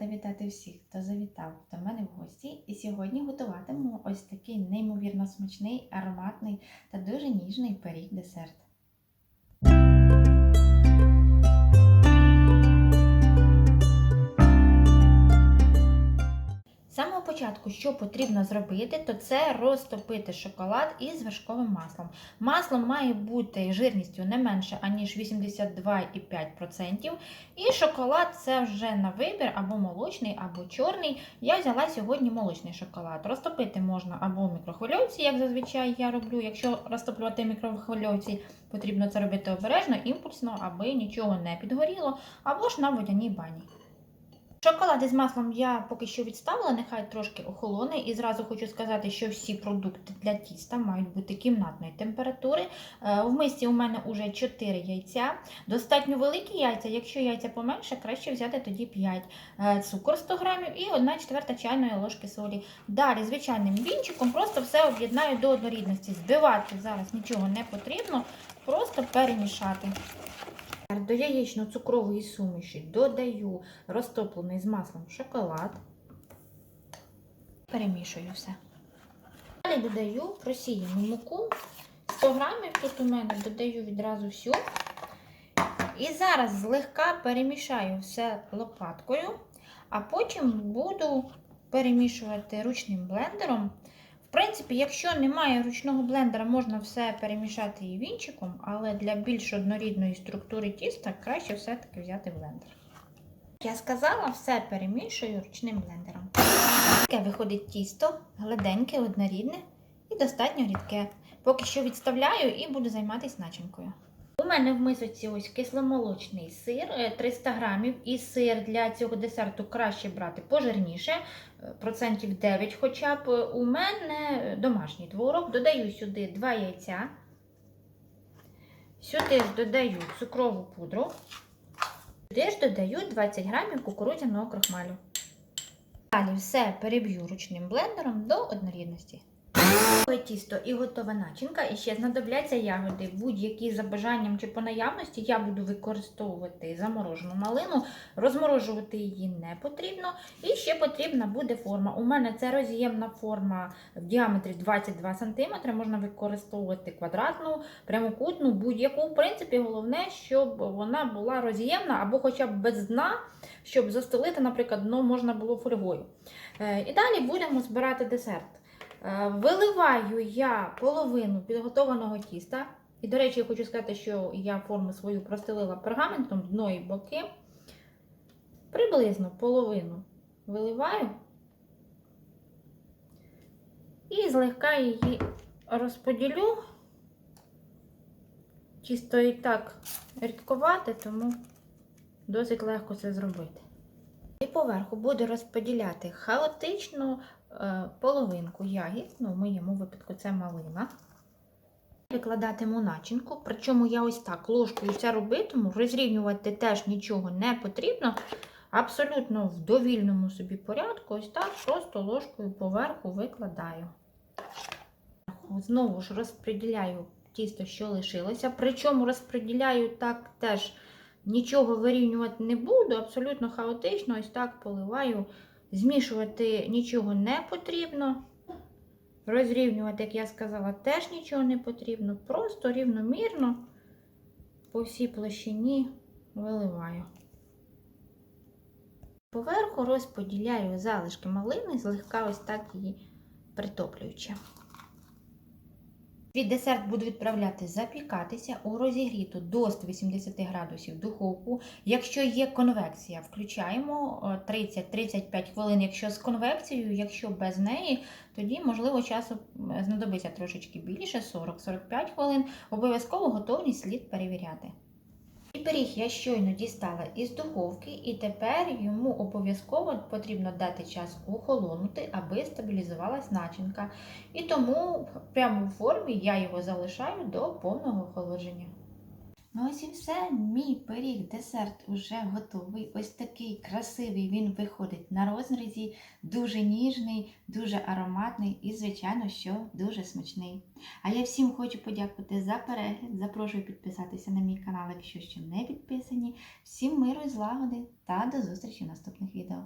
рада вітати всіх, хто завітав до мене в гості. І сьогодні готуватиму ось такий неймовірно смачний, ароматний та дуже ніжний пиріг десерт. З самого початку, що потрібно зробити, то це розтопити шоколад із вершковим маслом. Масло має бути жирністю не менше, аніж 82,5%. І шоколад це вже на вибір, або молочний, або чорний. Я взяла сьогодні молочний шоколад. Розтопити можна або в мікрохвильовці, як зазвичай я роблю. Якщо розтоплювати в мікрохвильовці, потрібно це робити обережно, імпульсно, аби нічого не підгоріло, або ж на водяній бані. Шоколад із маслом я поки що відставила, нехай трошки охолоне. І зразу хочу сказати, що всі продукти для тіста мають бути кімнатної температури. Е, В мисці у мене вже 4 яйця. Достатньо великі яйця. Якщо яйця поменше, краще взяти тоді 5. Е, Цукор 100 грамів і 1 четверта чайної ложки солі. Далі звичайним вінчиком просто все об'єднаю до однорідності. Збивати зараз нічого не потрібно, просто перемішати. До яєчно-цукрової суміші додаю розтоплений з маслом шоколад. Перемішую все. Далі додаю просіяну муку. 100 грамів тут у мене додаю відразу всю. І зараз злегка перемішаю все лопаткою, а потім буду перемішувати ручним блендером. В принципі, якщо немає ручного блендера, можна все перемішати і вінчиком, але для більш однорідної структури тіста краще все-таки взяти блендер. Я сказала, все перемішую ручним блендером. Таке виходить тісто, гладеньке, однорідне і достатньо рідке. Поки що відставляю і буду займатися начинкою. Мене в мисочці ось кисломолочний сир е, 300 грамів. І сир для цього десерту краще брати пожирніше, е, процентів 9 хоча б. У мене домашній творог. Додаю сюди 2 яйця. Сюди ж додаю цукрову пудру. Сюди ж додаю 20 грамів кукурудзяного крохмалю. Далі все переб'ю ручним блендером до однорідності. Тісто і готова начинка. І ще знадобляться ягоди. Будь-які за бажанням чи по наявності я буду використовувати заморожену малину. Розморожувати її не потрібно. І ще потрібна буде форма. У мене це роз'ємна форма в діаметрі 22 см. Можна використовувати квадратну, прямокутну, будь-яку. В принципі, головне, щоб вона була роз'ємна або хоча б без дна, щоб застелити, наприклад, дно можна було фольгою. Е, І далі будемо збирати десерт. Е, Виливаю я половину підготованого тіста. І, до речі, я хочу сказати, що я форму свою простелила пергаментом дно і боки. Приблизно половину виливаю і злегка її розподілю. Тісто і так рідковате, тому досить легко це зробити. І поверху буду розподіляти хаотично половинку ягід, ну, в моєму випадку це малина. Викладатиму начинку, причому я ось так ложкою це робитиму, розрівнювати теж нічого не потрібно. Абсолютно в довільному собі порядку, ось так просто ложкою поверху викладаю. Знову ж розподіляю тісто, що лишилося. Причому розподіляю так теж нічого вирівнювати не буду, абсолютно хаотично, ось так поливаю. Змішувати нічого не потрібно. Розрівнювати, як я сказала, теж нічого не потрібно. Просто рівномірно по всій площині виливаю. Поверху розподіляю залишки малини, злегка ось так її притоплюючи. Свій десерт буду відправляти запікатися у розігріту до 180 градусів духовку. Якщо є конвекція, включаємо е, 30-35 хвилин. Якщо з конвекцією, якщо без неї, тоді, можливо, часу знадобиться трошечки більше, 40-45 хвилин. Обов'язково готовність слід перевіряти. І пиріг я щойно дістала із духовки, і тепер йому обов'язково потрібно дати час охолонути, аби стабілізувалась начинка. І тому прямо в формі я його залишаю до повного охолодження. Ну ось і все, мій пиріг, десерт уже готовий. Ось такий красивий він виходить на розрізі, дуже ніжний, дуже ароматний і, звичайно, що дуже смачний. А я всім хочу подякувати за перегляд. Запрошую підписатися на мій канал, якщо ще не підписані. Всім миру і злагоди та до зустрічі в наступних відео.